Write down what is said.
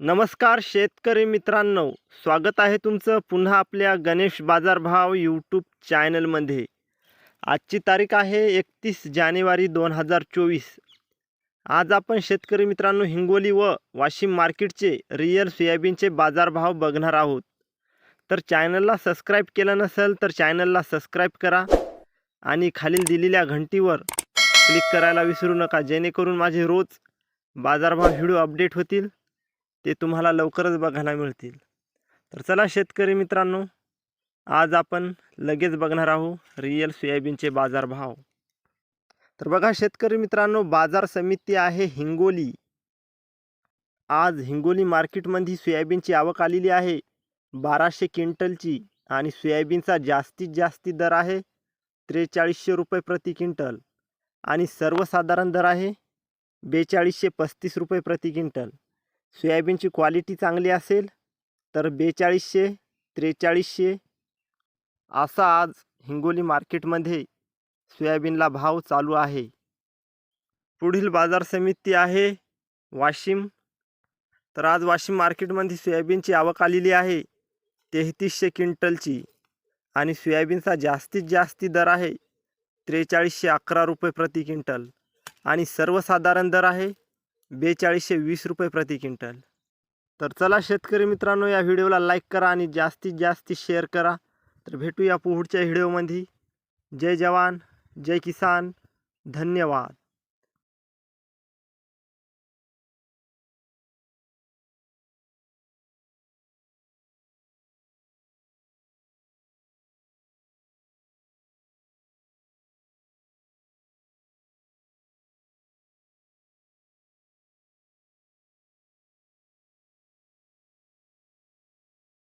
नमस्कार शेतकरी मित्रांनो स्वागत आहे तुमचं पुन्हा आपल्या गणेश बाजारभाव यूट्यूब चॅनलमध्ये. आजची तारीख आहे एकतीस जानेवारी दोन हजार चोवीस. आज आपण शेतकरी मित्रांनो हिंगोली व वाशिम मार्केटचे रिअल सोयाबीनचे बाजारभाव बघणार आहोत. तर चॅनलला सबस्क्राईब केलं नसेल तर चॅनलला सबस्क्राईब करा आणि खालील दिलेल्या घंटीवर क्लिक करायला विसरू नका जेणेकरून माझे रोज बाजारभाव व्हिडिओ अपडेट होतील. ते तुम्हाला लवकरच बघायला मिळतील. तर चला शेतकरी मित्रांनो आज आपण लगेच बघणार आहोत रिअल सोयाबीनचे बाजारभाव. तर बघा शेतकरी मित्रांनो बाजार समिती आहे हिंगोली. आज हिंगोली मार्केटमध्ये सोयाबीनची आवक आलेली आहे. बाराशे क्विंटलची आणि सोयाबीनचा जास्तीत जास्ती दर आहे त्रेचाळीसशे रुपये प्रति क्विंटल आणि सर्वसाधारण दर आहे बेचाळीसशे पस्तीस रुपये प्रति क्विंटल. सोयाबीनची क्वालिटी चांगली असेल तर बेचाळीसशे त्रेचाळीसशे असा आज हिंगोली मार्केटमध्ये सोयाबीनला भाव चालू आहे. पुढील बाजार समिती आहे वाशिम. तर आज वाशिम मार्केटमध्ये सोयाबीनची आवक आलेली आहे तेहतीसशे क्विंटलची आणि सोयाबीनचा जास्तीत जास्ती दर आहे त्रेचाळीसशे अकरा रुपये प्रति क्विंटल आणि सर्वसाधारण दर आहे बेचाळीसशे वीस रुपये प्रति क्विंटल. तर चला शेतकरी मित्रांनो या व्हिडिओला लाईक करा आणि जास्तीत जास्त शेअर करा. तर भेटूया पुढच्या व्हिडिओमध्ये. जय जवान जय किसान. धन्यवाद.